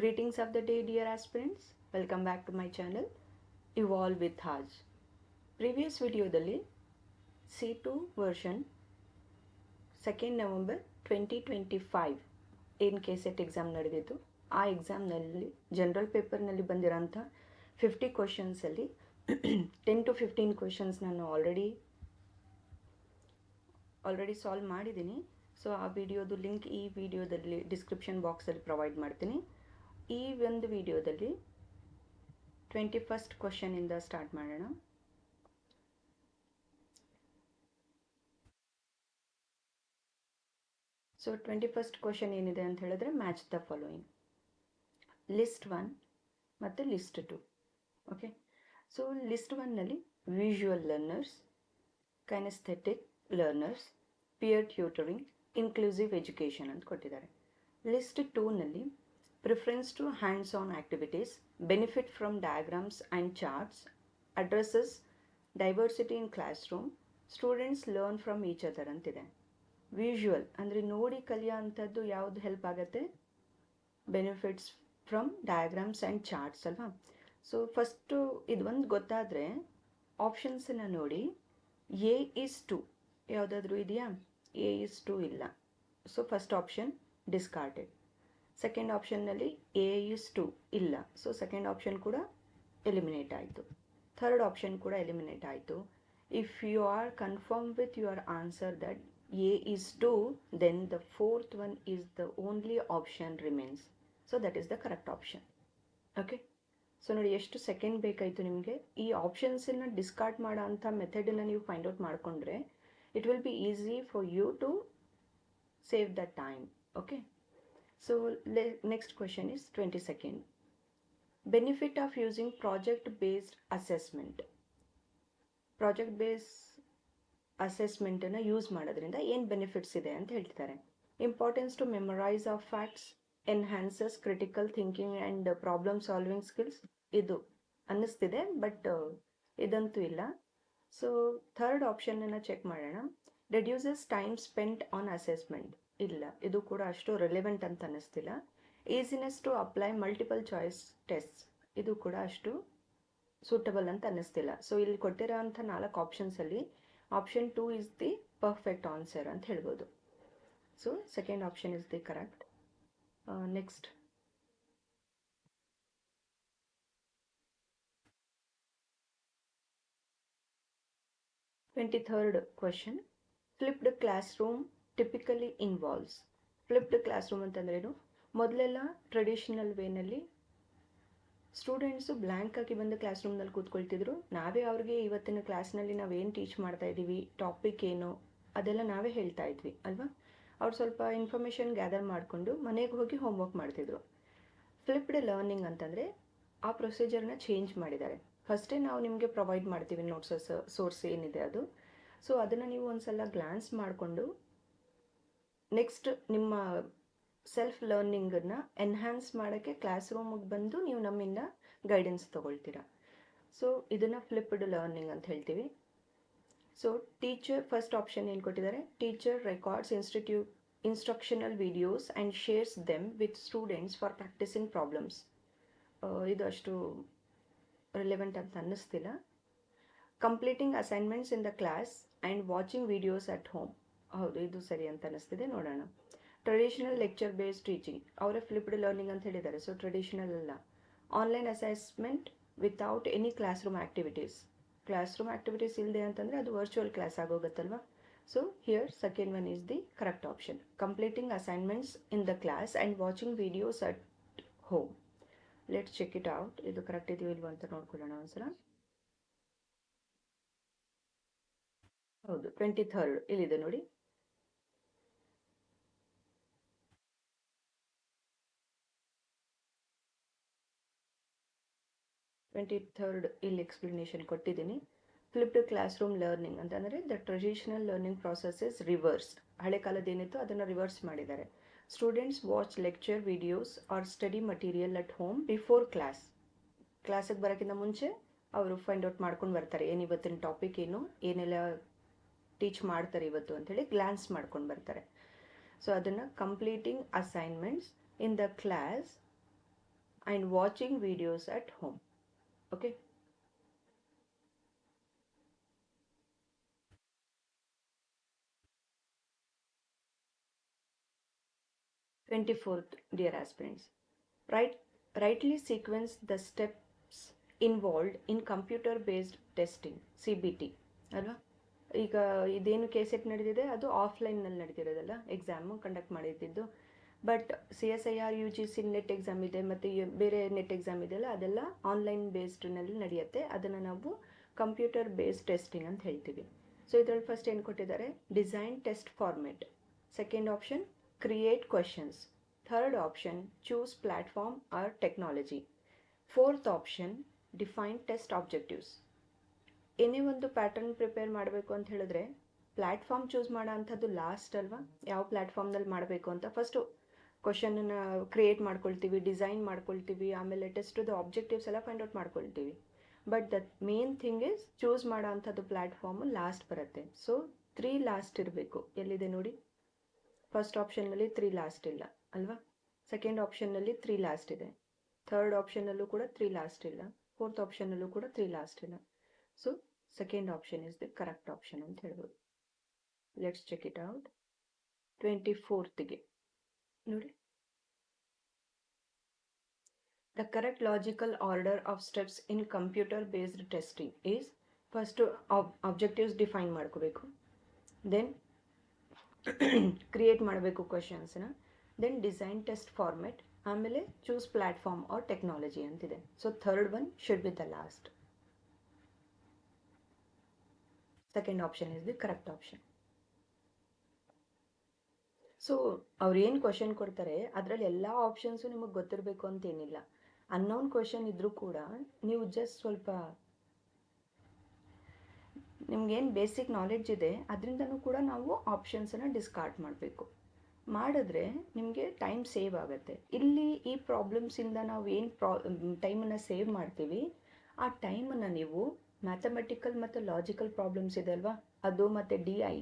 Greetings of the day, dear aspirants. Welcome back to my channel Evolve with Haj previous ವಿಡಿಯೋದಲ್ಲಿ C two version second November twenty twenty five ಏನು K set exam ನಡೆದಿತ್ತು? ಆ ಎಕ್ಸಾಮ್ನಲ್ಲಿ general ಪೇಪರ್ನಲ್ಲಿ ಬಂದಿರೋಂಥ fifty ಕ್ವಶನ್ಸಲ್ಲಿ ten to fifteen questions ನಾನು already already solve ಮಾಡಿದ್ದೀನಿ. ಸೊ ಆ ವಿಡಿಯೋದು ಲಿಂಕ್ ಈ ವಿಡಿಯೋದಲ್ಲಿ ಡಿಸ್ಕ್ರಿಪ್ಷನ್ ಬಾಕ್ಸಲ್ಲಿ ಪ್ರೊವೈಡ್ ಮಾಡ್ತೀನಿ. ಈ ಒಂದು ವಿಡಿಯೋದಲ್ಲಿ ಟ್ವೆಂಟಿ ಫಸ್ಟ್ ಕ್ವಶನಿಂದ ಸ್ಟಾರ್ಟ್ ಮಾಡೋಣ. ಸೊ ಟ್ವೆಂಟಿ ಫಸ್ಟ್ ಕ್ವಶನ್ ಏನಿದೆ ಅಂತ ಹೇಳಿದ್ರೆ match the following list one ಮತ್ತು list two okay so list ಒನ್ನಲ್ಲಿ visual learners kinesthetic learners peer tutoring inclusive education ಅಂತ ಕೊಟ್ಟಿದ್ದಾರೆ. List ಟೂನಲ್ಲಿ hands on activities benefit from diagrams and charts addresses diversity in classroom students learn from each other ಅಂತಿದೆ. Visual ಅಂದರೆ ನೋಡಿ ಕಲಿಯೋ ಅಂಥದ್ದು ಯಾವುದು help ಆಗುತ್ತೆ? Benefits from diagrams and charts ಅಲ್ವಾ? ಸೊ ಫಸ್ಟು ಇದು ಒಂದು ಗೊತ್ತಾದರೆ ಆಪ್ಷನ್ಸನ್ನು ನೋಡಿ. ಎ ಇಸ್ ಟು ಯಾವುದಾದ್ರೂ ಇದೆಯಾ? ಎ ಇಸ್ ಟು ಇಲ್ಲ. So first option discarded second ಆಪ್ಷನ್ನಲ್ಲಿ A is to ಇಲ್ಲ. ಸೊ ಸೆಕೆಂಡ್ ಆಪ್ಷನ್ ಕೂಡ ಎಲಿಮಿನೇಟ್ ಆಯಿತು. ಥರ್ಡ್ ಆಪ್ಷನ್ ಕೂಡ ಎಲಿಮಿನೇಟ್ ಆಯಿತು. If you are confirm with your answer that A is two then the fourth one is the only option remains so that is the correct option okay so ನೋಡಿ ಎಷ್ಟು second ಬೇಕಾಯಿತು ನಿಮಗೆ. ಈ ಆಪ್ಷನ್ಸನ್ನು discard ಮಾಡೋ ಅಂಥ ಮೆಥಡನ್ನು ನೀವು ಫೈಂಡ್ ಔಟ್ ಮಾಡಿಕೊಂಡ್ರೆ it will be easy for you to save the time okay question is twenty second benefit of using project based assessment project base ಅಸೆಸ್ಮೆಂಟನ್ನು use ಮಾಡೋದ್ರಿಂದ ಏನು ಬೆನಿಫಿಟ್ಸ್ ಇದೆ ಅಂತ ಹೇಳ್ತಾರೆ. Importance to memorise of facts enhances critical thinking and problem solving skills ಇದು ಅನ್ನಿಸ್ತಿದೆ but ಇದಂತೂ ಇಲ್ಲ. So third ಆಪ್ಷನನ್ನು ಚೆಕ್ ಮಾಡೋಣ. Reduces time spent on assessment ಇಲ್ಲ. ಇದು ಕೂಡ ಅಷ್ಟು ರಿಲೆವೆಂಟ್ ಅಂತ ಅನ್ನಿಸ್ತಿಲ್ಲ. Easiness to apply multiple choice test ಇದು ಕೂಡ ಅಷ್ಟು ಸೂಟಬಲ್ ಅಂತ ಅನ್ನಿಸ್ತಿಲ್ಲ. ಸೊ ಇಲ್ಲಿ ಕೊಟ್ಟಿರೋ ಅಂಥ ನಾಲ್ಕು ಆಪ್ಷನ್ಸಲ್ಲಿ option two is the perfect answer ಅಂತ ಹೇಳ್ಬೋದು. So second option is the correct next twenty third question flipped classroom typically involves flipped classroom ಅಂತಂದ್ರೇನು? ಮೊದಲೆಲ್ಲ ಟ್ರೆಡಿಷನಲ್ ವೇನಲ್ಲಿ ಸ್ಟೂಡೆಂಟ್ಸು ಬ್ಲ್ಯಾಂಕ್ ಆಗಿ ಬಂದು ಕ್ಲಾಸ್ ರೂಮ್ನಲ್ಲಿ ಕೂತ್ಕೊಳ್ತಿದ್ರು. ನಾವೇ ಅವ್ರಿಗೆ ಇವತ್ತಿನ ಕ್ಲಾಸ್ನಲ್ಲಿ ನಾವೇನು ಟೀಚ್ ಮಾಡ್ತಾ ಇದ್ದೀವಿ ಟಾಪಿಕ್ ಏನು, ಅದೆಲ್ಲ ನಾವೇ ಹೇಳ್ತಾ ಇದ್ವಿ, ಅಲ್ವಾ? ಅವ್ರು ಸ್ವಲ್ಪ ಇನ್ಫಾರ್ಮೇಷನ್ ಗ್ಯಾದರ್ ಮಾಡಿಕೊಂಡು ಮನೆಗೆ ಹೋಗಿ ಹೋಮ್ವರ್ಕ್ ಮಾಡ್ತಿದ್ರು. ಫ್ಲಿಪ್ಡ್ ಲರ್ನಿಂಗ್ ಅಂತಂದರೆ ಆ ಪ್ರೊಸೀಜರ್ನ ಚೇಂಜ್ ಮಾಡಿದ್ದಾರೆ. ಫಸ್ಟೇ ನಾವು ನಿಮಗೆ ಪ್ರೊವೈಡ್ ಮಾಡ್ತೀವಿ ನೋಟ್ಸಸ್ ಸೋರ್ಸ್ ಏನಿದೆ ಅದು. ಸೊ ಅದನ್ನು ನೀವು ಒಂದು ಸಲ ಗ್ಲಾನ್ಸ್ ಮಾಡಿಕೊಂಡು ನೆಕ್ಸ್ಟ್ ನಿಮ್ಮ ಸೆಲ್ಫ್ ಲರ್ನಿಂಗನ್ನು ಎನ್ಹ್ಯಾನ್ಸ್ ಮಾಡೋಕ್ಕೆ ಕ್ಲಾಸ್ ರೂಮಿಗೆ ಬಂದು ನೀವು ನಮ್ಮಿಂದ ಗೈಡೆನ್ಸ್ ತೊಗೊಳ್ತೀರಾ. ಸೊ ಇದನ್ನು ಫ್ಲಿಪ್ಡ್ ಲರ್ನಿಂಗ್ ಅಂತ ಹೇಳ್ತೀವಿ. ಸೊ ಟೀಚರ್ ಫಸ್ಟ್ ಆಪ್ಷನ್ ಏನು ಕೊಟ್ಟಿದ್ದಾರೆ? Teacher records institute instructional videos and shares them with students for practising problems ಇದು ಅಷ್ಟು ರಿಲೆವೆಂಟ್ ಅಂತ ಅನ್ನಿಸ್ತಿಲ್ಲ. Completing assignments in the class and watching videos at home ಹೌದು, ಇದು ಸರಿ ಅಂತ ಅನಿಸ್ತಿದೆ, ನೋಡೋಣ. ಟ್ರೆಡಿಷನಲ್ ಲೆಕ್ಚರ್ ಬೇಸ್ಡ್ ಟೀಚಿಂಗ್ ಅವರೇ ಫ್ಲಿಪ್ಡ್ ಲರ್ನಿಂಗ್ ಅಂತ ಹೇಳಿದ್ದಾರೆ ಸೊ ಟ್ರೆಡಿಷನಲ್ ಅಲ್ಲ. Online assessment without any class room activities class room activities ಇಲ್ಲದೆ ಅಂತಂದರೆ ಅದು virtual class ಆಗೋಗುತ್ತಲ್ವ? So here second one is the correct option completing assignments in the class and watching videos at home let check it out ಇದು correct ಇದೆಯೋ ಇಲ್ವೋ ಅಂತ ನೋಡ್ಕೊಳ್ಳೋಣ ಒಂದ್ಸಲ. ಹೌದು ಟ್ವೆಂಟಿ ಥರ್ಡ್ ಇಲ್ಲಿದೆ ನೋಡಿ. ಟ್ವೆಂಟಿ ಥರ್ಡ್ ಇಲ್ಲಿ ಎಕ್ಸ್ಪ್ಲನೇಷನ್ ಕೊಟ್ಟಿದ್ದೀನಿ. ಫ್ಲಿಪ್ಡ್ ಕ್ಲಾಸ್ ರೂಮ್ ಲರ್ನಿಂಗ್ ಅಂತಂದರೆ the traditional learning process is reverse ಹಳೆ ಕಾಲದ ಏನಿತ್ತು ಅದನ್ನು ರಿವರ್ಸ್ ಮಾಡಿದ್ದಾರೆ. Students watch lecture videos or study material at home before class ಕ್ಲಾಸಿಗೆ ಬರೋಕ್ಕಿಂತ ಮುಂಚೆ ಅವರು ಫೈಂಡ್ ಔಟ್ ಮಾಡ್ಕೊಂಡು ಬರ್ತಾರೆ. ಏನು ಇವತ್ತಿನ ಟಾಪಿಕ್ ಏನು? ಏನೆಲ್ಲ ಟೀಚ್ ಮಾಡ್ತಾರೆ ಇವತ್ತು ಅಂಥೇಳಿ ಗ್ಲಾನ್ಸ್ ಮಾಡ್ಕೊಂಡು ಬರ್ತಾರೆ. ಸೊ ಅದನ್ನು completing assignments in the class and watching videos at home. Okay. Twenty-fourth, dear aspirants, right, rightly sequence the steps involved in computer-based testing, CBT, ಅಲ್ವಾ ಈಗ ಇದೇನು ಕೆ ಸೆಟ್ ನಡೆದಿದೆ ಅದು ಆಫ್ಲೈನ್ನಲ್ಲಿ ನಡೆದಿರೋದಲ್ಲ ಎಕ್ಸಾಮು ಕಂಡಕ್ಟ್ ಮಾಡಿದ್ದು but C S I R U G C net exam ಇದೆ ಮತ್ತು ಬೇರೆ ನೆಟ್ ಎಕ್ಸಾಮ್ ಇದೆಯಲ್ಲ ಅದೆಲ್ಲ ಆನ್ಲೈನ್ ಬೇಸ್ಡ್ನಲ್ಲಿ ನಡೆಯುತ್ತೆ. ಅದನ್ನು ನಾವು ಕಂಪ್ಯೂಟರ್ ಬೇಸ್ಡ್ ಟೆಸ್ಟಿಂಗ್ ಅಂತ ಹೇಳ್ತೀವಿ. ಸೊ ಇದರಲ್ಲಿ ಫಸ್ಟ್ ಏನು ಕೊಟ್ಟಿದ್ದಾರೆ? Design test format second option create questions third option choose platform or technology fourth option define test objectives ಏನೇ ಒಂದು ಪ್ಯಾಟರ್ನ್ ಪ್ರಿಪೇರ್ ಮಾಡಬೇಕು ಅಂತ ಹೇಳಿದ್ರೆ ಪ್ಲ್ಯಾಟ್ಫಾರ್ಮ್ ಚೂಸ್ ಮಾಡೋ ಅಂಥದ್ದು ಲಾಸ್ಟ್ ಅಲ್ವಾ? ಯಾವ ಪ್ಲ್ಯಾಟ್ಫಾರ್ಮ್ನಲ್ಲಿ ಮಾಡಬೇಕು ಅಂತ? ಫಸ್ಟು ಕ್ವಶನನ್ನು ಕ್ರಿಯೇಟ್ ಮಾಡ್ಕೊಳ್ತೀವಿ ಡಿಸೈನ್ ಮಾಡ್ಕೊಳ್ತೀವಿ, ಆಮೇಲೆ ಟೆಸ್ಟ್ದು ಆಬ್ಜೆಕ್ಟಿವ್ಸ್ ಎಲ್ಲ ಫೈಂಡ್ ಔಟ್ ಮಾಡ್ಕೊಳ್ತೀವಿ. But the main thing is choose ಮಾಡೋ ಅಂಥದ್ದು ಪ್ಲ್ಯಾಟ್ಫಾರ್ಮು ಲಾಸ್ಟ್ ಬರುತ್ತೆ. ಸೊ ತ್ರೀ ಲಾಸ್ಟ್ ಇರಬೇಕು. ಎಲ್ಲಿದೆ ನೋಡಿ? ಫಸ್ಟ್ ಆಪ್ಷನ್ನಲ್ಲಿ ತ್ರೀ ಲಾಸ್ಟ್ ಇಲ್ಲ, ಅಲ್ವಾ? ಸೆಕೆಂಡ್ ಆಪ್ಷನ್ನಲ್ಲಿ ತ್ರೀ ಲಾಸ್ಟ್ ಇದೆ. ಥರ್ಡ್ ಆಪ್ಷನ್ನಲ್ಲೂ ಕೂಡ ತ್ರೀ ಲಾಸ್ಟ್ ಇಲ್ಲ. ಫೋರ್ತ್ ಆಪ್ಷನ್ನಲ್ಲೂ ಕೂಡ ತ್ರೀ ಲಾಸ್ಟ್ ಇಲ್ಲ. So second option is the correct option ಅಂತ ಹೇಳ್ಬೋದು. Let's check it out twenty ಫೋರ್ತ್ಗೆ ನೋಡಿ. The correct logical order of steps in computer based testing is first objectives define ಮಾಡ್ಕೋಬೇಕು. Then create ಮಾಡಬೇಕು ಕ್ವಶನ್ಸ್ನ then design test format ಆಮೇಲೆ choose platform or technology ಅಂತಿದೆ. So third one should be the last second option is the correct option so ಅವ್ರು ಏನು question ಕೊಡ್ತಾರೆ, ಅದರಲ್ಲಿ ಎಲ್ಲ ಆಪ್ಷನ್ಸು ನಿಮಗೆ ಗೊತ್ತಿರಬೇಕು ಅಂತೇನಿಲ್ಲ ಅನ್ನೋನ್ ಕ್ವಶನ್ ಇದ್ದರೂ ಕೂಡ ನೀವು ಜಸ್ಟ್ ಸ್ವಲ್ಪ ನಿಮ್ಗೇನು ಬೇಸಿಕ್ ನಾಲೆಡ್ಜ್ ಇದೆ, ಅದರಿಂದನೂ ಕೂಡ ನಾವು ಆಪ್ಷನ್ಸನ್ನು ಡಿಸ್ಕಾರ್ಡ್ ಮಾಡಬೇಕು. ಮಾಡಿದ್ರೆ ನಿಮಗೆ ಟೈಮ್ ಸೇವ್ ಆಗುತ್ತೆ. ಇಲ್ಲಿ ಈ ಪ್ರಾಬ್ಲಮ್ಸಿಂದ ನಾವು ಏನು ಪ್ರಾ ಟೈಮನ್ನು ಸೇವ್ ಮಾಡ್ತೀವಿ, ಆ ಟೈಮನ್ನು ನೀವು ಮ್ಯಾಥಮೆಟಿಕಲ್ ಮತ್ತು ಲಾಜಿಕಲ್ ಪ್ರಾಬ್ಲಮ್ಸ್ ಇದೆ ಅಲ್ವಾ? ಅದು ಮತ್ತು D I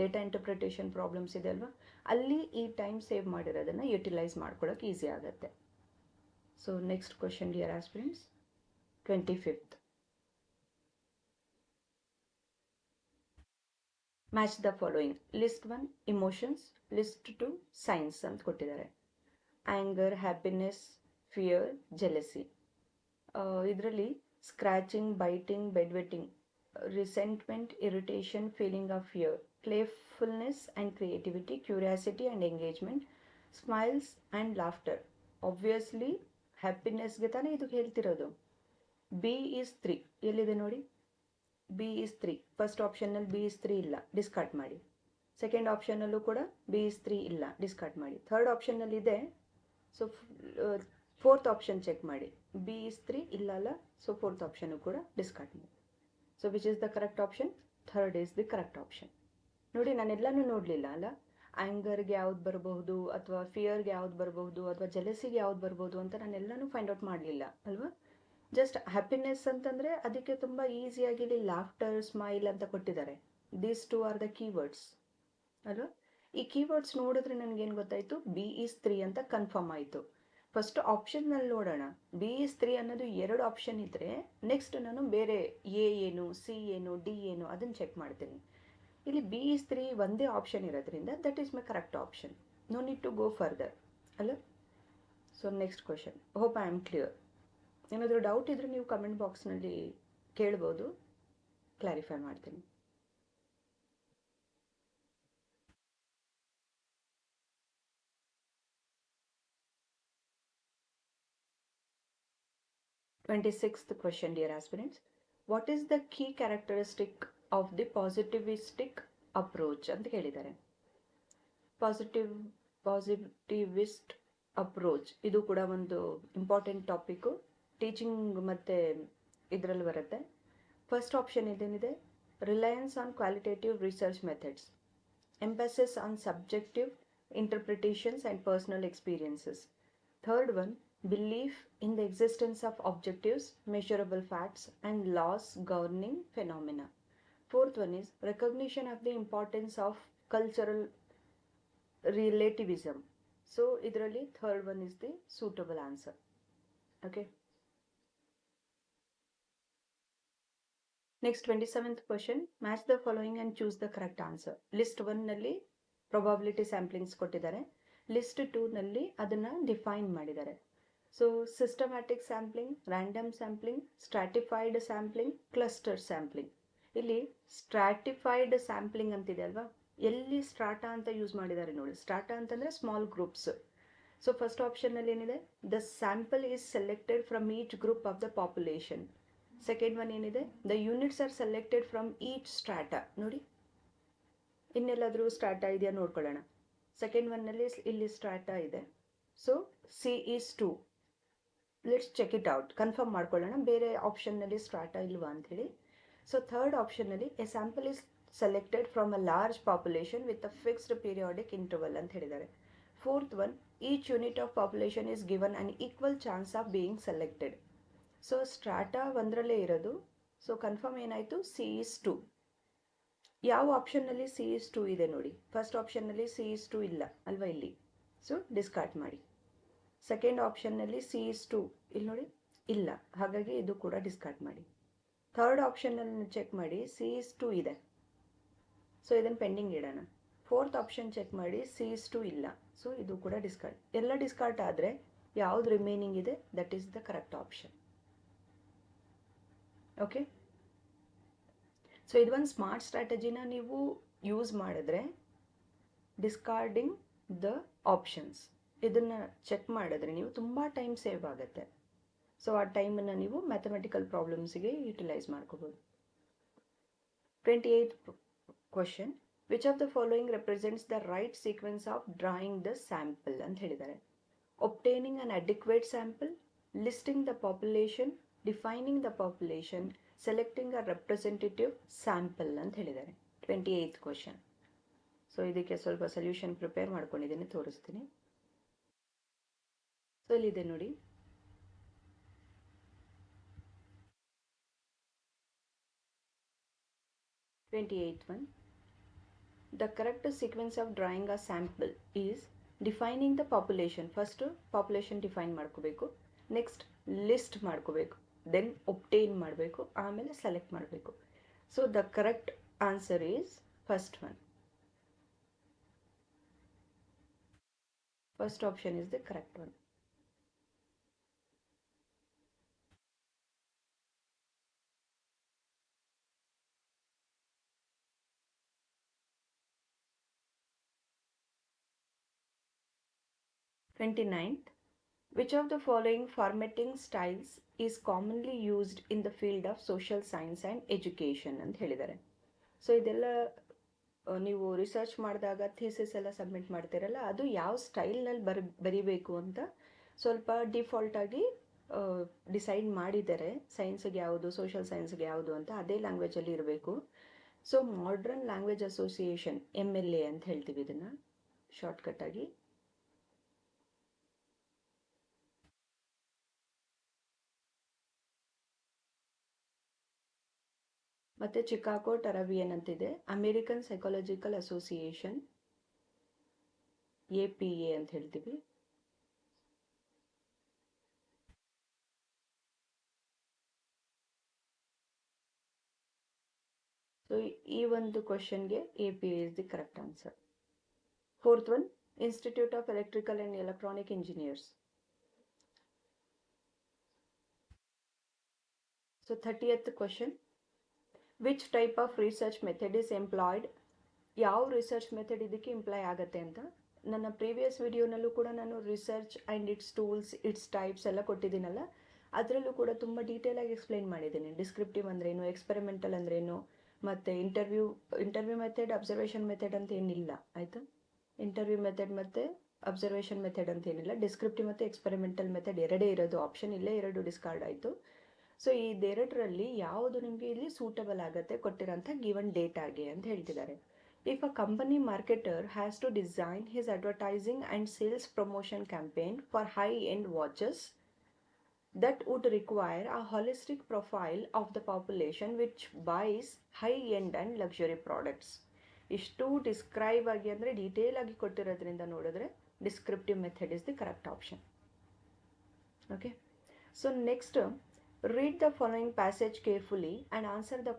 data interpretation problems ಇದೆ ಅಲ್ವಾ? ಅಲ್ಲಿ ಈ ಟೈಮ್ ಸೇವ್ ಮಾಡಿರೋದನ್ನು ಯುಟಿಲೈಸ್ ಮಾಡ್ಕೊಳ್ಳೋಕೆ ಈಸಿ ಆಗುತ್ತೆ. So next question dear aspirants twenty fifth match the following list one emotions list two signs ಅಂತ ಕೊಟ್ಟಿದ್ದಾರೆ. ಆ್ಯಂಗರ್ ಹ್ಯಾಪಿನೆಸ್ ಫಿಯರ್ ಜೆಲಸಿ ಇದರಲ್ಲಿ scratching biting bedwetting resentment irritation feeling of fear, playfulness and creativity curiosity and engagement smiles and laughter obviously ಹ್ಯಾಪಿನೆಸ್ಗೆ ತಾನೇ ಇದು ಹೇಳ್ತಿರೋದು. B is three ಎಲ್ಲಿದೆ ನೋಡಿ? B is three first ಆಪ್ಷನ್ನಲ್ಲಿ B is three ಇಲ್ಲ. Discard ಮಾಡಿ. Second ಆಪ್ಷನಲ್ಲೂ ಕೂಡ ಬಿ ಈಸ್ ತ್ರೀ ಇಲ್ಲ. ಡಿಸ್ಕಾರ್ಟ್ ಮಾಡಿ. ಥರ್ಡ್ ಆಪ್ಷನ್ನಲ್ಲಿ ಇದೆ. ಸೊ ಫೋರ್ತ್ ಆಪ್ಷನ್ ಚೆಕ್ ಮಾಡಿ. ಬಿ ಈಸ್ ತ್ರೀ ಇಲ್ಲ ಅಲ್ಲ? ಸೊ ಫೋರ್ತ್ ಆಪ್ಷನ್ನು ಕೂಡ ಡಿಸ್ಕಾರ್ಟ್ ಮಾಡಿ. So which is the correct option third is the correct option ನೋಡಿ, ನಾನೆಲ್ಲನೂ ನೋಡಲಿಲ್ಲ, ಅಲ್ಲ? ಆ್ಯಂಗರ್ಗೆ ಯಾವ್ದು ಬರಬಹುದು, ಅಥವಾ ಫಿಯರ್ಗೆ ಯಾವ್ದು ಬರಬಹುದು, ಅಥವಾ ಜಲಸಿಗೆ ಯಾವ್ದು ಬರಬಹುದು ಅಂತ ನಾನೆಲ್ಲನೂ ಫೈಂಡ್ ಔಟ್ ಮಾಡಲಿಲ್ಲ, ಅಲ್ವಾ? ಜಸ್ಟ್ ಹ್ಯಾಪಿನೆಸ್ ಅಂತಂದರೆ ಅದಕ್ಕೆ ತುಂಬ ಈಸಿಯಾಗಿ ಇಲ್ಲಿ ಲಾಫ್ಟರ್ ಸ್ಮೈಲ್ ಅಂತ ಕೊಟ್ಟಿದ್ದಾರೆ. These two are the keywords ಅಲ್ವಾ? ಈ ಕೀವರ್ಡ್ಸ್ ನೋಡಿದ್ರೆ ನನಗೇನು ಗೊತ್ತಾಯಿತು? ಬಿ ಈಸ್ ತ್ರೀ ಅಂತ ಕನ್ಫರ್ಮ್ ಆಯಿತು. ಫಸ್ಟ್ ಆಪ್ಷನ್ನಲ್ಲಿ ನೋಡೋಣ. ಬಿ ಎಸ್ ತ್ರೀ ಅನ್ನೋದು ಎರಡು ಆಪ್ಷನ್ ಇದ್ದರೆ ನೆಕ್ಸ್ಟ್ ನಾನು ಬೇರೆ ಎ ಏನು ಸಿ ಏನು ಡಿ ಏನು ಅದನ್ನು ಚೆಕ್ ಮಾಡ್ತೀನಿ. ಇಲ್ಲಿ ಬಿ ಎಸ್ ತ್ರೀ ಒಂದೇ ಆಪ್ಷನ್ ಇರೋದ್ರಿಂದ that is my correct option no need to go further ಅಲ್ಲ? So next question hope I am clear ಏನಾದರೂ ಡೌಟ್ ಇದ್ದರೆ ನೀವು ಕಮೆಂಟ್ ಬಾಕ್ಸ್ನಲ್ಲಿ ಕೇಳ್ಬೋದು. ಕ್ಲಾರಿಫೈ ಮಾಡ್ತೀನಿ. Twenty sixth dear aspirants. What is the key characteristic of the positivistic approach ಅಂತ ಹೇಳಿದ್ದಾರೆ. Positive positivist approach ಇದು ಕೂಡ ಒಂದು ಇಂಪಾರ್ಟೆಂಟ್ ಟಾಪಿಕ್ಕು ಟೀಚಿಂಗ್ ಮತ್ತು ಇದರಲ್ಲಿ ಬರುತ್ತೆ. First option ಇದೇನಿದೆ? Reliance on qualitative research methods emphasis on subjective interpretations and personal experiences. Third one, belief in the existence of objectives, measurable facts, and laws governing phenomena. Fourth one is recognition of the importance of cultural relativism. So, idrali third one is the suitable answer. Okay. Next 27th question. Match the following and choose the correct answer. List 1 nalli probability samplings ಕೊಟ್ಟಿದ್ದಾರೆ list two ನಲ್ಲಿ ಅದನ್ನ define ಮಾಡಿದ್ದಾರೆ so systematic sampling random sampling stratified sampling cluster sampling ಇಲ್ಲಿ stratified sampling ಅಂತಿದೆ ಅಲ್ವಾ? ಎಲ್ಲಿ strata ಅಂತ use ಮಾಡಿದ್ದಾರೆ ನೋಡಿ. ಸ್ಟ್ರಾಟಾ ಅಂತಂದರೆ ಸ್ಮಾಲ್ ಗ್ರೂಪ್ಸ್ ಸೊ ಫಸ್ಟ್ ಆಪ್ಷನ್ನಲ್ಲಿ ಏನಿದೆ? The sample is selected from each group of the population second one ಏನಿದೆ? The units are selected from each strata ನೋಡಿ. ಇನ್ನೆಲ್ಲಾದರೂ ಸ್ಟ್ರಾಟಾ ಇದೆಯಾ ನೋಡ್ಕೊಳ್ಳೋಣ. ಸೆಕೆಂಡ್ ಒನ್ನಲ್ಲಿ ಇಲ್ಲಿ ಸ್ಟ್ರಾಟಾ ಇದೆ. So C is two let's check it out confirm ಮಾಡ್ಕೊಳ್ಳೋಣ. ಬೇರೆ ಆಪ್ಷನ್ನಲ್ಲಿ ಸ್ಟ್ರಾಟ ಇಲ್ವಾ ಅಂಥೇಳಿ. So third ಆಪ್ಷನ್ನಲ್ಲಿ a sample is selected from a large population with a fixed periodic interval ಅಂತ ಹೇಳಿದ್ದಾರೆ. Fourth one each unit of population is given an equal chance of being selected so strata ಒಂದರಲ್ಲೇ ಇರೋದು. So confirm ಏನಾಯಿತು? C is two ಯಾವ ಆಪ್ಷನ್ನಲ್ಲಿ C is to ಇದೆ ನೋಡಿ. First ಆಪ್ಷನ್ನಲ್ಲಿ C is to ಇಲ್ಲ. ಅಲ್ವಾ ಇಲ್ಲಿ? ಸೊ ಡಿಸ್ಕಾರ್ಡ್ ಮಾಡಿ. ಸೆಕೆಂಡ್ ಆಪ್ಷನ್ನಲ್ಲಿ ಸಿ ಇಸ್ ಟು ಇಲ್ಲಿ ನೋಡಿ, ಇಲ್ಲ. ಹಾಗಾಗಿ ಇದು ಕೂಡ ಡಿಸ್ಕಾರ್ಡ್ ಮಾಡಿ. ಥರ್ಡ್ ಆಪ್ಷನ್ನಲ್ಲಿ ಚೆಕ್ ಮಾಡಿ ಸಿ ಇಸ್ ಟು ಇದೆ. ಸೊ ಇದನ್ನು ಪೆಂಡಿಂಗ್ ಇಡೋಣ. ಫೋರ್ತ್ ಆಪ್ಷನ್ ಚೆಕ್ ಮಾಡಿ ಸಿ ಇಸ್ ಟು ಇಲ್ಲ. ಸೊ ಇದು ಕೂಡ ಡಿಸ್ಕಾರ್ಡ್ ಎಲ್ಲ ಡಿಸ್ಕಾರ್ಟ್ ಆದರೆ ಯಾವುದು ರಿಮೈನಿಂಗ್ ಇದೆ? That is the correct option okay so ಇದೊಂದು ಸ್ಮಾರ್ಟ್ ಸ್ಟ್ರಾಟಜಿನ ನೀವು ಯೂಸ್ ಮಾಡಿದ್ರೆ ಡಿಸ್ಕಾರ್ಡಿಂಗ್ ದ ಆಪ್ಷನ್ಸ್ ಇದನ್ನು ಚೆಕ್ ಮಾಡಿದ್ರೆ ನೀವು ತುಂಬ ಟೈಮ್ ಸೇವ್ ಆಗುತ್ತೆ. ಸೊ ಆ ಟೈಮನ್ನು ನೀವು ಮ್ಯಾಥಮೆಟಿಕಲ್ ಪ್ರಾಬ್ಲಮ್ಸ್ಗೆ ಯುಟಿಲೈಸ್ ಮಾಡ್ಕೋಬೋದು. Twenty eighth question which of the following represents the right sequence of drawing the sample ಅಂತ ಹೇಳಿದ್ದಾರೆ. Obtaining an adequate sample listing the population defining the population selecting a representative sample ಅಂತ ಹೇಳಿದ್ದಾರೆ. Twenty eighth question so ಇದಕ್ಕೆ ಸ್ವಲ್ಪ solution prepare ಮಾಡ್ಕೊಂಡಿದ್ದೀನಿ, ತೋರಿಸ್ತೀನಿ. So ಇಲ್ಲಿದೆ ನೋಡಿ. Twenty eighth one the correct sequence of drawing a sample is defining the population first population define ಮಾಡ್ಕೋಬೇಕು. Next list ಮಾಡ್ಕೋಬೇಕು. ದೆನ್ ಒಪ್ಟೇನ್ ಮಾಡಬೇಕು. ಆಮೇಲೆ ಸೆಲೆಕ್ಟ್ ಮಾಡಬೇಕು. So the correct answer is first one first option is the correct one twenty Which which of the following formatting styles is commonly used in the field of science and education ಅಂತ ಹೇಳಿದ್ದಾರೆ. So ಇದೆಲ್ಲ ನೀವು research ಮಾಡಿದಾಗ thesis ಎಲ್ಲ submit ಮಾಡ್ತೀರಲ್ಲ, ಅದು ಯಾವ ಸ್ಟೈಲ್ನಲ್ಲಿ ಬರ್, ಬರಿಬೇಕು ಅಂತ ಸ್ವಲ್ಪ ಡಿಫಾಲ್ಟಾಗಿ ಡಿಸೈಡ್ ಮಾಡಿದ್ದಾರೆ. ಸೈನ್ಸ್ಗೆ ಯಾವುದು ಸೋಷಿಯಲ್ ಸೈನ್ಸ್ಗೆ ಯಾವುದು ಅಂತ ಅದೇ ಲ್ಯಾಂಗ್ವೇಜಲ್ಲಿ ಇರಬೇಕು. So modern language association M L A ಅಂತ ಹೇಳ್ತೀವಿ ಇದನ್ನು ಶಾರ್ಟ್ಕಟ್ಟಾಗಿ ಮತ್ತು ಚಿಕಾಗೋ ಟರಬಿಯನ್ ಅಂತಿದೆ American psychological association A P A ಅಂತ ಹೇಳ್ತೀವಿ. ಸೊ ಈ ಒಂದು ಕ್ವಶನ್ಗೆ A P A is the correct answer fourth one institute of electrical and electronic engineers so thirtieth question which type of research method is employed ಯಾವ research method ಇದಕ್ಕೆ employ ಆಗುತ್ತೆ ಅಂತ? ನನ್ನ ಪ್ರೀವಿಯಸ್ ವಿಡಿಯೋನಲ್ಲೂ ಕೂಡ ನಾನು research and its tools its types ಎಲ್ಲ ಕೊಟ್ಟಿದ್ದೀನಲ್ಲ. ಅದರಲ್ಲೂ ಕೂಡ ತುಂಬ ಡೀಟೇಲಾಗಿ ಎಕ್ಸ್ಪ್ಲೈನ್ ಮಾಡಿದ್ದೀನಿ. ಡಿಸ್ಕ್ರಿಪ್ಟಿವ್ ಅಂದ್ರೇನು ಎಕ್ಸ್ಪೆರಿಮೆಂಟಲ್ ಅಂದ್ರೇನು, ಮತ್ತು interview interview method observation method ಅಂತ ಏನಿಲ್ಲ, ಆಯಿತಾ? ಇಂಟರ್ವ್ಯೂ ಮೆಥಡ್ ಮತ್ತು ಅಬ್ಸರ್ವೇಷನ್ ಮೆಥಡ್ ಅಂತ ಏನಿಲ್ಲ. ಡಿಸ್ಕ್ರಿಪ್ಟಿವ್ ಮತ್ತು ಎಕ್ಸ್ಪೆರಿಮೆಂಟಲ್ ಮೆಥಡ್ ಎರಡೇ ಇರೋದು. ಆಪ್ಷನ್ ಇಲ್ಲೇ ಎರಡು ಡಿಸ್ಕಾರ್ಡ್ ಆಯಿತು. ಸೊ ಇದೆರಡರಲ್ಲಿ ಯಾವುದು ನಿಮಗೆ ಇಲ್ಲಿ ಸೂಟಬಲ್ ಆಗುತ್ತೆ ಕೊಟ್ಟಿರೋಂಥ ಗಿವನ್ ಡೇಟಾಗೆ ಅಂತ ಹೇಳ್ತಿದ್ದಾರೆ. If a company marketer has to design his advertising and sales promotion campaign for high end watches that would require a holistic profile of the population which buys high end and luxury products ಇಷ್ಟು describe ಆಗಿ ಅಂದರೆ detail ಆಗಿ ಕೊಟ್ಟಿರೋದ್ರಿಂದ ನೋಡಿದ್ರೆ descriptive method is the correct option okay so next read the following passage carefully and answer the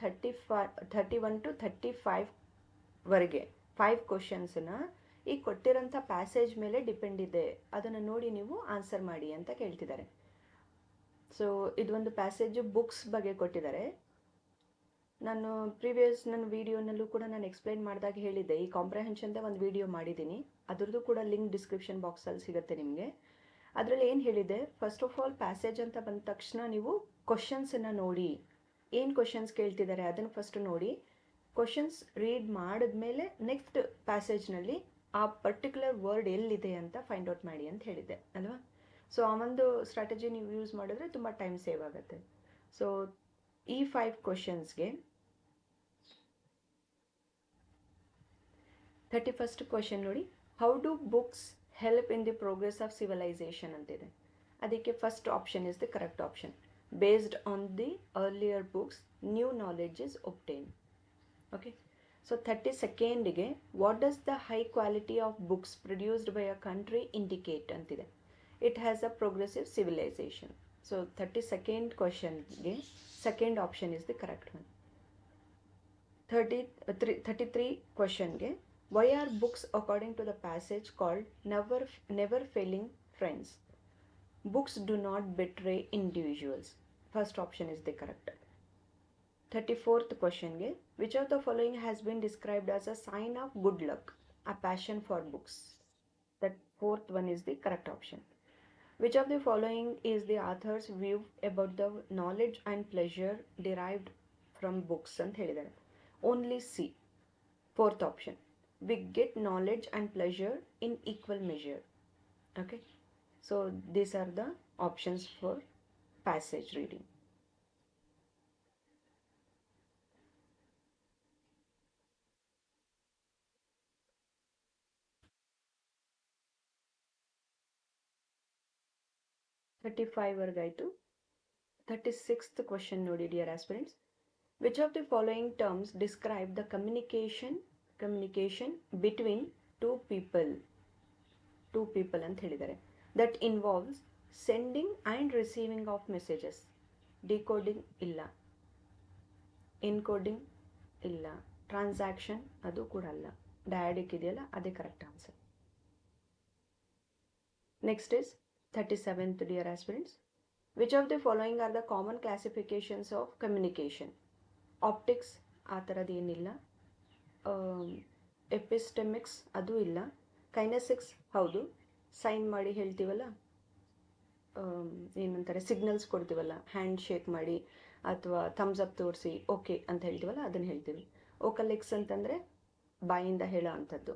35 31 to 35 ವರೆಗೆ. Five ಕ್ವಶನ್ಸನ್ನ ಈ ಕೊಟ್ಟಿರೋಂಥ passage ಮೇಲೆ ಡಿಪೆಂಡ್ ಇದೆ. ಅದನ್ನು ನೋಡಿ ನೀವು ಆನ್ಸರ್ ಮಾಡಿ ಅಂತ ಕೇಳ್ತಿದ್ದಾರೆ. ಸೊ ಇದೊಂದು ಪ್ಯಾಸೇಜು ಬುಕ್ಸ್ ಬಗ್ಗೆ ಕೊಟ್ಟಿದ್ದಾರೆ. ನಾನು ಪ್ರೀವಿಯಸ್ ನನ್ನ ವೀಡಿಯೋನಲ್ಲೂ ಕೂಡ ನಾನು ಎಕ್ಸ್ಪ್ಲೈನ್ ಮಾಡಿದಾಗ ಹೇಳಿದ್ದೆ. ಈ ಕಾಂಪ್ರಹೆನ್ಷನ್ದೇ ಒಂದು ವೀಡಿಯೋ ಮಾಡಿದ್ದೀನಿ. ಅದರದ್ದು ಕೂಡ ಲಿಂಕ್ ಡಿಸ್ಕ್ರಿಪ್ಷನ್ ಬಾಕ್ಸಲ್ಲಿ ಸಿಗುತ್ತೆ ನಿಮಗೆ. ಅದರಲ್ಲಿ ಏನು ಹೇಳಿದೆ? ಫಸ್ಟ್ ಆಫ್ ಆಲ್ ಪ್ಯಾಸೇಜ್ ಅಂತ ಬಂದ ತಕ್ಷಣ ನೀವು ಕ್ವಶನ್ಸನ್ನು ನೋಡಿ. ಏನು ಕ್ವಶನ್ಸ್ ಕೇಳ್ತಿದ್ದಾರೆ? ಅದನ್ನು ಫಸ್ಟ್ ನೋಡಿ. ಕ್ವಶನ್ಸ್ ರೀಡ್ ಮಾಡಿದ್ಮೇಲೆ ನೆಕ್ಸ್ಟ್ ಪ್ಯಾಸೇಜ್ನಲ್ಲಿ ಆ ಪರ್ಟಿಕ್ಯುಲರ್ ವರ್ಡ್ ಎಲ್ಲಿದೆ ಅಂತ ಫೈಂಡ್ ಔಟ್ ಮಾಡಿ ಅಂತ ಹೇಳಿದ್ದೆ ಅಲ್ವಾ? ಸೊ ಆ ಒಂದು ಸ್ಟ್ರಾಟಜಿ ನೀವು ಯೂಸ್ ಮಾಡಿದ್ರೆ ತುಂಬ ಟೈಮ್ ಸೇವ್ ಆಗುತ್ತೆ. ಸೊ ಈ ಫೈವ್ ಕ್ವಶನ್ಸ್ಗೆ ಥರ್ಟಿ ಫಸ್ಟ್ ಕ್ವಶನ್ ನೋಡಿ. How do books help in the progress of civilisation ಅಂತಿದೆ. ಅದಕ್ಕೆ first option is the correct option based on the earlier books new knowledge is obtain okay so thirty ಸೆಕೆಂಡಿಗೆ what does the high quality of books produced by a country indicate ಅಂತಿದೆ. It has a progressive civilisation so thirty second ಕ್ವಶನ್ಗೆ second option is the correct one thirty three thirty three ಕ್ವಶನ್ಗೆ Why are books, according to the passage, called never, never failing friends? Books do not betray individuals. First option is the correct. 34th question Which of the following has been described as a sign of good luck? A passion for books. That fourth one is the correct option. Which of the following is the author's view about the knowledge and pleasure derived from books? And only C. Fourth option we get knowledge and pleasure in equal measure okay so these are the options for passage reading thirty five ವರ್ಗಾಯಿತು thirty sixth question ನೋಡಿ dear aspirants which of the following terms describe the communication communication between two people two people ಅಂತ ಹೇಳಿದ್ದಾರೆ. That involves sending and receiving of messages decoding ಇಲ್ಲ. Encoding ಇಲ್ಲ. Transaction ಅದು ಕೂಡ ಅಲ್ಲ. Dyadic ಇದೆಯಲ್ಲ, ಅದೇ correct answer next is thirty seventh dear aspirants which of the following are the common classifications of communication optics ಆ ಥರದ್ದು ಏನಿಲ್ಲ. ಎಪಿಸ್ಟೆಮಿಕ್ಸ್ ಅದು ಇಲ್ಲ. ಕೈನೆಸಿಕ್ಸ್ ಹೌದು. ಸೈನ್ ಮಾಡಿ ಹೇಳ್ತೀವಲ್ಲ? ಏನಂತಾರೆ ಸಿಗ್ನಲ್ಸ್ ಕೊಡ್ತೀವಲ್ಲ? ಹ್ಯಾಂಡ್ ಶೇಕ್ ಮಾಡಿ ಅಥವಾ ಥಮ್ಸ್ ಅಪ್ ತೋರಿಸಿ ಓಕೆ ಅಂತ ಹೇಳ್ತೀವಲ್ಲ, ಅದನ್ನು ಹೇಳ್ತೀವಿ. ಓಕಲಿಕ್ಸ್ ಅಂತಂದರೆ ಬಾಯಿಂದ ಹೇಳೋ ಅಂಥದ್ದು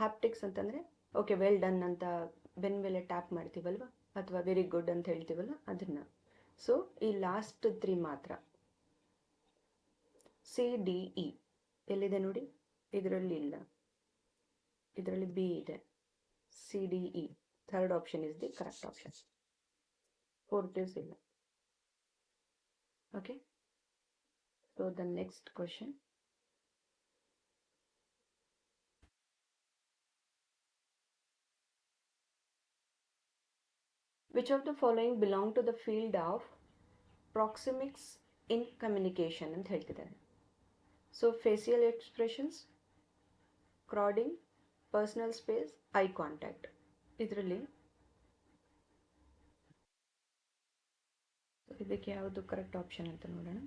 ಹ್ಯಾಪ್ಟಿಕ್ಸ್ ಅಂತಂದರೆ ಓಕೆ ವೆಲ್ ಡನ್ ಅಂತ ಬೆನ್ ಮೇಲೆ ಟ್ಯಾಪ್ ಮಾಡ್ತೀವಲ್ವ? ಅಥವಾ ವೆರಿ ಗುಡ್ ಅಂತ ಹೇಳ್ತೀವಲ್ಲ, ಅದನ್ನು. ಸೊ ಈ ಲಾಸ್ಟ್ ತ್ರೀ ಮಾತ್ರ. ಸಿ ಡಿ ಇ ಎಲ್ಲಿದೆ ನೋಡಿ? ಇದರಲ್ಲಿ ಇಲ್ಲ ಇದರಲ್ಲಿ ಬಿ ಇದೆ. C D E third option is the correct option fourth is ಇಲ್ಲ. Okay so the next question which of the following belong to the field of proxemics in communication ಅಂತ ಹೇಳ್ತಿದ್ದಾರೆ. So facial expressions Crowding personal space eye contact ಇದರಲ್ಲಿ ಇದಕ್ಕೆ ಯಾವುದು correct option ಅಂತ ನೋಡೋಣ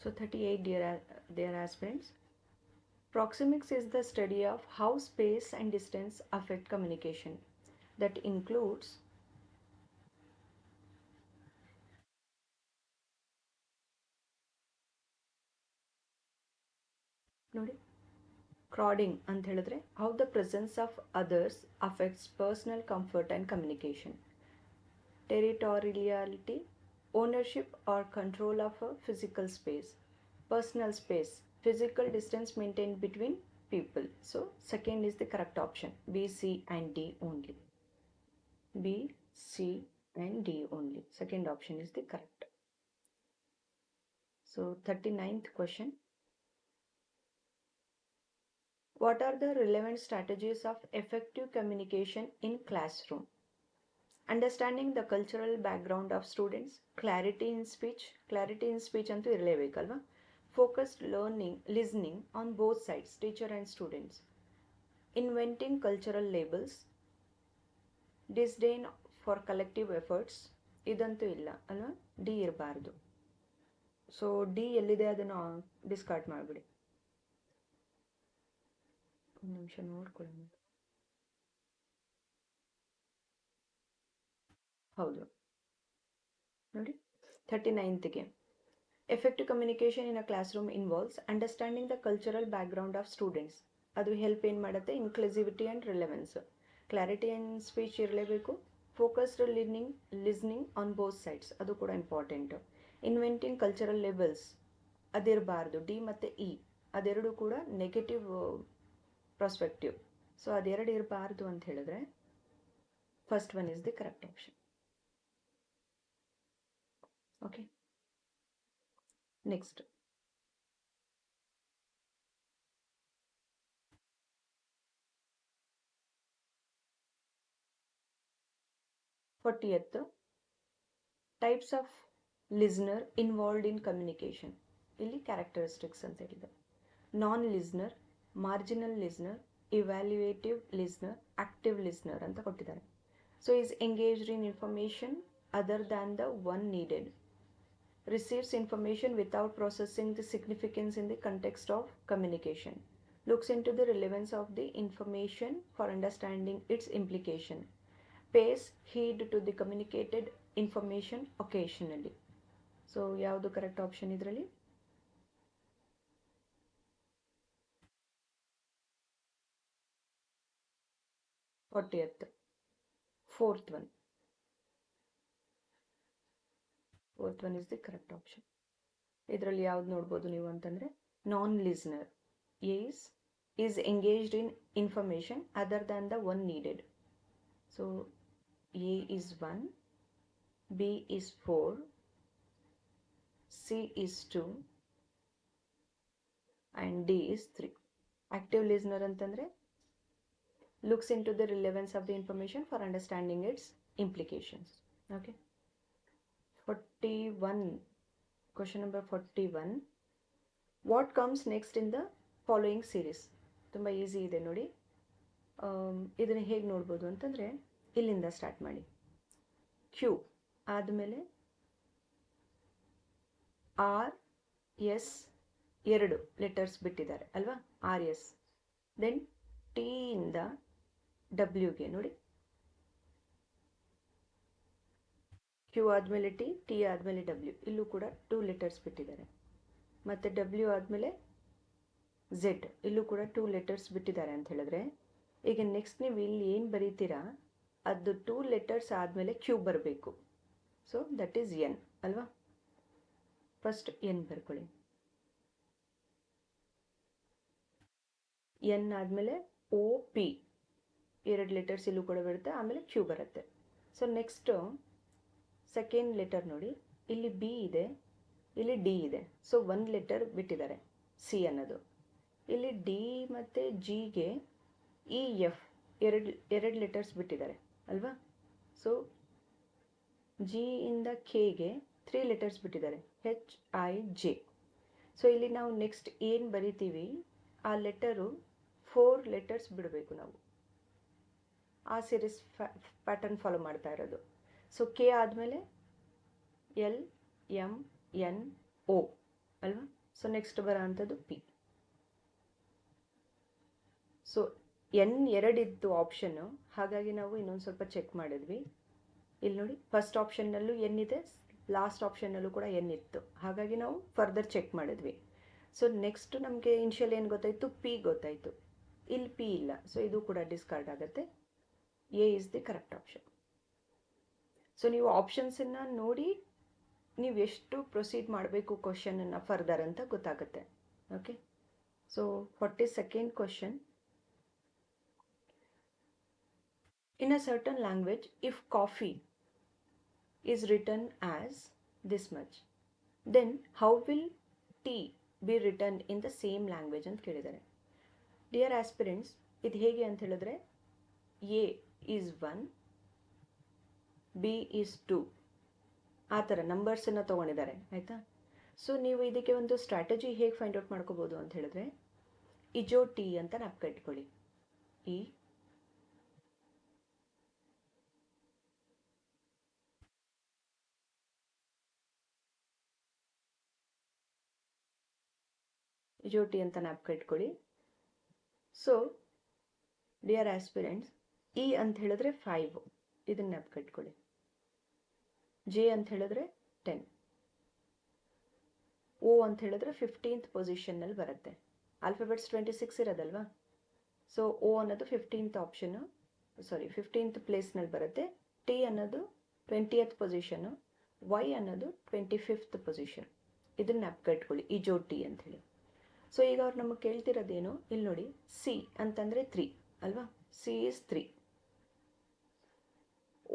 so thirty eight dear their aspirants Proxemics is the study of how space and distance affect communication. That includes crowding ಅಂತ ಹೇಳಿದ್ರೆ how the presence of others affects personal comfort and communication territoriality ownership or control of a physical space personal space physical distance maintained between people. So, second is the correct option B, C, and D only. B, C, and D only. Second option is the correct. So, 39th question What are the relevant strategies of effective communication in classroom? Understanding the cultural background of students clarity in speech clarity in speech ಅಂತೂ ಇರಲೇಬೇಕಲ್ವ focused learning listening on both sides teacher and students inventing cultural labels disdain for collective efforts ಇದಂತೂ ಇಲ್ಲ, ಅಲ್ವಾ? D ಇರಬಾರ್ದು. So D ಎಲ್ಲಿದೆ ಅದನ್ನು discard ಮಾಡಿಬಿಡಿ. ಒಂದು ನಿಮಿಷ ನೋಡ್ಕೊಳ್ಳೋಣ ಹೌದು. ನೋಡಿ thirty ನೈನ್ತ್ಗೆ effective communication in a classroom involves understanding the cultural background of students ಅದು ಹೆಲ್ಪ್ ಏನು ಮಾಡುತ್ತೆ? Inclusivity and relevance clarity and speech ಇರಲೇಬೇಕು. Focused learning listening on both sides ಅದು ಕೂಡ ಇಂಪಾರ್ಟೆಂಟ್ ಇನ್ವೆಂಟಿಂಗ್ ಕಲ್ಚರಲ್ ಲೆವೆಲ್ಸ್ ಅದಿರಬಾರ್ದು. ಡಿ ಮತ್ತು E ಅದೆರಡು ಕೂಡ ನೆಗೆಟಿವ್ ಪ್ರಾಸ್ಪೆಕ್ಟಿವ್ ಸೊ ಅದೆರಡು ಇರಬಾರ್ದು ಅಂತ ಹೇಳಿದ್ರೆ first one is the correct option okay next fortieth types of listener involved in communication ಇಲ್ಲಿ ಕ್ಯಾರೆಕ್ಟರಿಸ್ಟಿಕ್ಸ್ ಅಂತ ಹೇಳಿದೆ non listener marginal listener evaluative listener active listener ಅಂತ ಕೊಟ್ಟಿದ್ದಾರೆ so is engaged in information other than the one needed receives information without processing the significance in the context of communication, looks into the relevance of the information for understanding its implication, pays heed to the communicated information occasionally. So ಯಾವುದು correct option ಇದರಲ್ಲಿ fortieth fourth one fourth one is the correct option ಇದರಲ್ಲಿ ಯಾವ್ದು ನೋಡ್ಬೋದು ನೀವು ಅಂತಂದ್ರೆ non listener is is engaged in information other than the one needed so A is one B is four C is two and D is three active listener ಅಂತಂದರೆ looks into the relevance of the information for understanding its implications. Okay. Okay 41 question number 41 what comes next in the following series ತುಂಬ easy ಇದೆ ನೋಡಿ ಇದನ್ನು ಹೇಗೆ ನೋಡ್ಬೋದು ಅಂತಂದರೆ ಇಲ್ಲಿಂದ start ಮಾಡಿ ಕ್ಯೂ ಆದಮೇಲೆ ಆರ್ ಎಸ್ ಎರಡು ಲೆಟರ್ಸ್ ಬಿಟ್ಟಿದ್ದಾರೆ ಅಲ್ವಾ ಆರ್ ಎಸ್ ದೆನ್ ಟಿಯಿಂದ ಡಬ್ಲ್ಯೂಗೆ ನೋಡಿ. ಕ್ಯೂ ಆದಮೇಲೆ ಟಿ ಟಿ ಆದಮೇಲೆ ಡಬ್ಲ್ಯೂ ಇಲ್ಲೂ ಕೂಡ ಟೂ ಲೆಟರ್ಸ್ ಬಿಟ್ಟಿದ್ದಾರೆ. ಮತ್ತು ಡಬ್ಲ್ಯೂ ಆದಮೇಲೆ ಝೆಡ್ ಇಲ್ಲೂ ಕೂಡ ಟೂ ಲೆಟರ್ಸ್ ಬಿಟ್ಟಿದ್ದಾರೆ ಅಂತ ಹೇಳಿದ್ರೆ, ಈಗ ನೆಕ್ಸ್ಟ್ ನೀವು ಇಲ್ಲಿ ಏನು ಬರೀತೀರಾ? ಅದು ಟೂ ಲೆಟರ್ಸ್ ಆದಮೇಲೆ ಕ್ಯೂ ಬರಬೇಕು. ಸೊ ದಟ್ ಈಸ್ ಎನ್ ಅಲ್ವಾ? ಫಸ್ಟ್ ಎನ್ ಬರ್ಕೊಳ್ಳಿ. ಎನ್ ಆದಮೇಲೆ ಓ ಪಿ ಎರಡು ಲೆಟರ್ಸ್ ಇಲ್ಲೂ ಕೂಡ ಬರುತ್ತೆ, ಆಮೇಲೆ ಕ್ಯೂ ಬರುತ್ತೆ. ಸೊ ನೆಕ್ಸ್ಟು ಸೆಕೆಂಡ್ ಲೆಟರ್ ನೋಡಿ, ಇಲ್ಲಿ ಬಿ ಇದೆ, ಇಲ್ಲಿ ಡಿ ಇದೆ. ಸೊ ಒಂದು ಲೆಟರ್ ಬಿಟ್ಟಿದ್ದಾರೆ ಸಿ ಅನ್ನೋದು. ಇಲ್ಲಿ ಡಿ ಮತ್ತು ಜಿಗೆ ಇ ಎಫ್ ಎರಡು ಎರಡು ಲೆಟರ್ಸ್ ಬಿಟ್ಟಿದ್ದಾರೆ, ಅಲ್ವಾ? ಸೊ ಜಿಯಿಂದ ಕೆಗೆ ತ್ರೀ ಲೆಟರ್ಸ್ ಬಿಟ್ಟಿದ್ದಾರೆ ಹೆಚ್ ಐ ಜೆ ಸೊ ಇಲ್ಲಿ ನಾವು ನೆಕ್ಸ್ಟ್ ಏನು ಬರಿತೀವಿ, ಆ ಲೆಟರು ಫೋರ್ ಲೆಟರ್ಸ್ ಬಿಡಬೇಕು ನಾವು. ಆ ಸೀರೀಸ್ ಪ್ಯಾಟರ್ನ್ ಫಾಲೋ ಮಾಡ್ತಾ ಇರೋದು. ಸೊ ಕೆ ಆದಮೇಲೆ ಎಲ್ ಎಂ ಎನ್ ಓ ಅಲ್ವಾ? ಸೊ ನೆಕ್ಸ್ಟ್ ಬರೋ ಅಂಥದ್ದು ಪಿ ಸೊ ಎನ್ ಎರಡಿದ್ದು ಆಪ್ಷನ್ನು ಹಾಗಾಗಿ ನಾವು ಇನ್ನೊಂದು ಸ್ವಲ್ಪ ಚೆಕ್ ಮಾಡಿದ್ವಿ. ಇಲ್ಲಿ ನೋಡಿ ಫಸ್ಟ್ ಆಪ್ಷನ್ನಲ್ಲೂ ಎನ್ ಇದೆ ಲಾಸ್ಟ್ ಆಪ್ಷನ್ನಲ್ಲೂ ಕೂಡ ಎನ್ ಇತ್ತು. ಹಾಗಾಗಿ ನಾವು ಫರ್ದರ್ ಚೆಕ್ ಮಾಡಿದ್ವಿ. ಸೊ ನೆಕ್ಸ್ಟ್ ನಮಗೆ ಇನ್ಷಿಯಲ್ ಏನು ಗೊತ್ತಾಯಿತು? ಪಿ ಗೊತ್ತಾಯಿತು. ಇಲ್ಲಿ ಪಿ ಇಲ್ಲ. ಸೊ ಇದು ಕೂಡ ಡಿಸ್ಕಾರ್ಡ್ ಆಗುತ್ತೆ. A is the correct option so ನೀವು ಆಪ್ಷನ್ಸನ್ನು ನೋಡಿ, ನೀವು ಎಷ್ಟು ಪ್ರೊಸೀಡ್ ಮಾಡಬೇಕು ಕ್ವಶನನ್ನು ಫರ್ದರ್ ಅಂತ ಗೊತ್ತಾಗುತ್ತೆ. Okay so forty second question in a certain language if coffee is return as this much then how will tea be return in the same language ಅಂತ ಕೇಳಿದ್ದಾರೆ. ಡಿಯರ್ ಆಸ್ಪಿರೆಂಟ್ಸ್ ಇದು ಹೇಗೆ ಅಂತ ಹೇಳಿದ್ರೆ A is one B is two ಆ ಥರ ನಂಬರ್ಸನ್ನು ತೊಗೊಂಡಿದ್ದಾರೆ, ಆಯಿತಾ? So ನೀವು ಇದಕ್ಕೆ ಒಂದು ಸ್ಟ್ರಾಟಜಿ ಹೇಗೆ ಫೈಂಡ್ ಔಟ್ ಮಾಡ್ಕೋಬೋದು ಅಂತ ಹೇಳಿದ್ರೆ ಇಜೋ ಟಿ ಅಂತ ನಾವು ಕಟ್ಕೊಳ್ಳಿ. ಇ ಇಜೋ ಟಿ ಅಂತ ನಾಪ್ಕ ಇಟ್ಕೊಳ್ಳಿ ಸೊ ಡಿಯರ್ ಆಸ್ಪಿರೆಂಟ್ಸ್ ಇ ಅಂತ ಹೇಳಿದ್ರೆ ಫೈವ್ ಇದನ್ನ ನೆಪ್ಕಟ್ಕೊಳ್ಳಿ ಜೆ ಅಂತ ಹೇಳಿದ್ರೆ ಟೆನ್ ಓ ಅಂತ ಹೇಳಿದ್ರೆ ಫಿಫ್ಟೀನ್ತ್ ಪೊಸಿಷನ್ನಲ್ಲಿ ಬರುತ್ತೆ. ಆಲ್ಫಾಬೆಟ್ಸ್ ಟ್ವೆಂಟಿ ಸಿಕ್ಸ್ ಇರೋದಲ್ವಾ? ಸೊ ಓ ಅನ್ನೋದು ಫಿಫ್ಟೀನ್ತ್ ಆಪ್ಷನು ಸಾರಿ ಫಿಫ್ಟೀನ್ತ್ ಪ್ಲೇಸ್ನಲ್ಲಿ ಬರುತ್ತೆ. ಟಿ ಅನ್ನೋದು ಟ್ವೆಂಟಿಯತ್ ಪೊಸಿಷನು ವೈ ಅನ್ನೋದು ಟ್ವೆಂಟಿ ಫಿಫ್ತ್ ಪೊಸಿಷನ್ ಇದನ್ನ ನೆಪ್ಕಟ್ಕೊಳ್ಳಿ ಈ ಜೋ ಟಿ ಹೇಳಿ. ಸೊ ಈಗ ಅವ್ರು ನಮಗೆ ಕೇಳ್ತಿರೋದೇನು? ಇಲ್ಲಿ ನೋಡಿ ಸಿ ಅಂತಂದರೆ ತ್ರೀ ಅಲ್ವಾ? ಸಿ ಇಸ್ ತ್ರೀ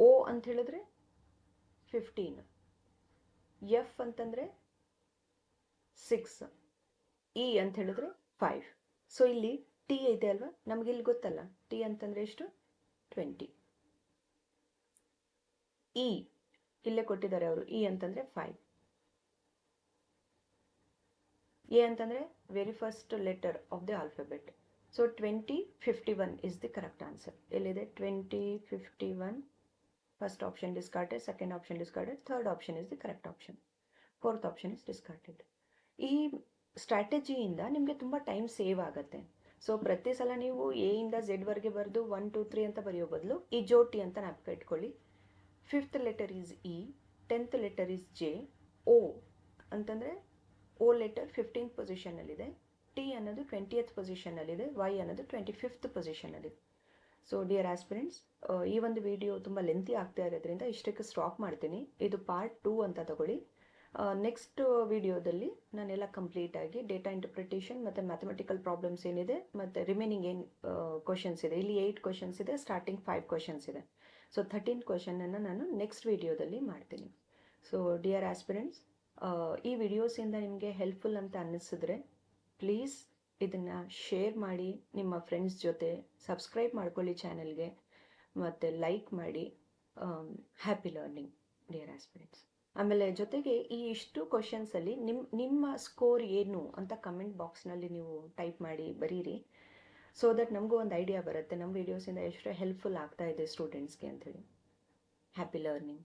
ಓ ಅಂತ ಹೇಳಿದ್ರೆ ಫಿಫ್ಟೀನ್ ಎಫ್ ಅಂತಂದರೆ ಸಿಕ್ಸ್ ಇ ಅಂತ ಹೇಳಿದ್ರೆ ಫೈವ್ ಸೊ ಇಲ್ಲಿ ಟಿ ಇದೆ ಅಲ್ವಾ? ನಮಗೆ ಇಲ್ಲಿ ಗೊತ್ತಲ್ಲ. ಟಿ ಅಂತಂದರೆ ಎಷ್ಟು? ಟ್ವೆಂಟಿ ಇ ಇಲ್ಲೇ ಕೊಟ್ಟಿದ್ದಾರೆ ಅವರು. ಇ ಅಂತಂದರೆ ಫೈವ್ ಎ ಅಂತಂದರೆ very first letter of the alphabet so twenty fifty one is the correct answer ಎಲ್ಲಿದೆ? Twenty fifty one first option discarded second option discarded, third option is the correct option fourth option is discarded ಈ ಸ್ಟ್ರಾಟಜಿಯಿಂದ ನಿಮಗೆ ತುಂಬ time save ಆಗುತ್ತೆ. So ಪ್ರತಿ ಸಲ ನೀವು A ಇಂದ ಝೆಡ್ವರೆಗೆ ಬರೆದು ಒನ್ ಟು ತ್ರೀ ಅಂತ ಬರೆಯೋ ಬದಲು ಈ ಜೋಟಿ ಅಂತ ನಾಪ್ಕ ಇಟ್ಕೊಳ್ಳಿ. Fifth letter is E tenth letter is J O ಅಂತಂದರೆ ಓ ಲೆಟರ್ ಫಿಫ್ಟೀನ್ತ್ ಪೊಸಿಷನಲ್ಲಿದೆ ಟಿ ಅನ್ನೋದು ಟ್ವೆಂಟಿಯತ್ ಪೊಸಿಷನಲ್ಲಿದೆ ವೈ ಅನ್ನೋದು ಟ್ವೆಂಟಿ ಫಿಫ್ತ್ ಪೊಸಿಷನಲ್ಲಿದೆ ಸೊ ಡಿಯರ್ ಆಸ್ಪಿರೆಂಟ್ಸ್ ಈ ಒಂದು ವಿಡಿಯೋ ತುಂಬ ಲೆಂತಿ ಆಗ್ತಾ ಇರೋದ್ರಿಂದ ಇಷ್ಟಕ್ಕೆ ಸ್ಟಾಪ್ ಮಾಡ್ತೀನಿ. ಇದು ಪಾರ್ಟ್ ಟೂ ಅಂತ ತಗೊಳ್ಳಿ. ನೆಕ್ಸ್ಟ್ ವಿಡಿಯೋದಲ್ಲಿ ನಾನೆಲ್ಲ ಕಂಪ್ಲೀಟಾಗಿ ಡೇಟಾ ಇಂಟರ್ಪ್ರಿಟೇಷನ್ ಮತ್ತು ಮ್ಯಾಥಮೆಟಿಕಲ್ ಪ್ರಾಬ್ಲಮ್ಸ್ ಏನಿದೆ ಮತ್ತು ರಿಮೈನಿಂಗ್ ಏನು ಕ್ವಶನ್ಸ್ ಇದೆ. ಇಲ್ಲಿ ಏಯ್ಟ್ ಕ್ವಶನ್ಸ್ ಇದೆ ಸ್ಟಾರ್ಟಿಂಗ್ ಫೈವ್ ಕ್ವಶನ್ಸ್ ಇದೆ. ಸೊ ಥರ್ಟೀನ್ ಕ್ವಶನನ್ನು ನಾನು ನೆಕ್ಸ್ಟ್ ವಿಡಿಯೋದಲ್ಲಿ ಮಾಡ್ತೀನಿ. ಸೊ ಡಿಯರ್ ಆಸ್ಪಿರೆಂಟ್ಸ್ ಈ ವಿಡಿಯೋಸಿಂದ ನಿಮಗೆ ಹೆಲ್ಪ್ಫುಲ್ ಅಂತ ಅನ್ನಿಸಿದ್ರೆ ಪ್ಲೀಸ್ ಇದನ್ನು ಶೇರ್ ಮಾಡಿ ನಿಮ್ಮ ಫ್ರೆಂಡ್ಸ್ ಜೊತೆ ಸಬ್ಸ್ಕ್ರೈಬ್ ಮಾಡ್ಕೊಳ್ಳಿ ಚಾನೆಲ್ಗೆ ಮತ್ತು ಲೈಕ್ ಮಾಡಿ ಹ್ಯಾಪಿ ಲರ್ನಿಂಗ್ ಡಿಯರ್ ಆಸ್ಪಿರೆಂಟ್ಸ್ ಆಮೇಲೆ ಜೊತೆಗೆ ಈ ಇಷ್ಟು ಕ್ವಶನ್ಸಲ್ಲಿ ನಿಮ್ಮ ನಿಮ್ಮ ಸ್ಕೋರ್ ಏನು ಅಂತ ಕಮೆಂಟ್ ಬಾಕ್ಸ್ನಲ್ಲಿ ನೀವು ಟೈಪ್ ಮಾಡಿ, ಬರೀರಿ. ಸೊ ದಟ್ ನಮಗೂ ಒಂದು ಐಡಿಯಾ ಬರುತ್ತೆ. ನಮ್ಮ ವೀಡಿಯೋಸಿಂದ ಎಷ್ಟು ಹೆಲ್ಪ್ಫುಲ್ ಆಗ್ತಾ ಇದೆ ಸ್ಟೂಡೆಂಟ್ಸ್ಗೆ ಅಂಥೇಳಿ ಹ್ಯಾಪಿ ಲರ್ನಿಂಗ್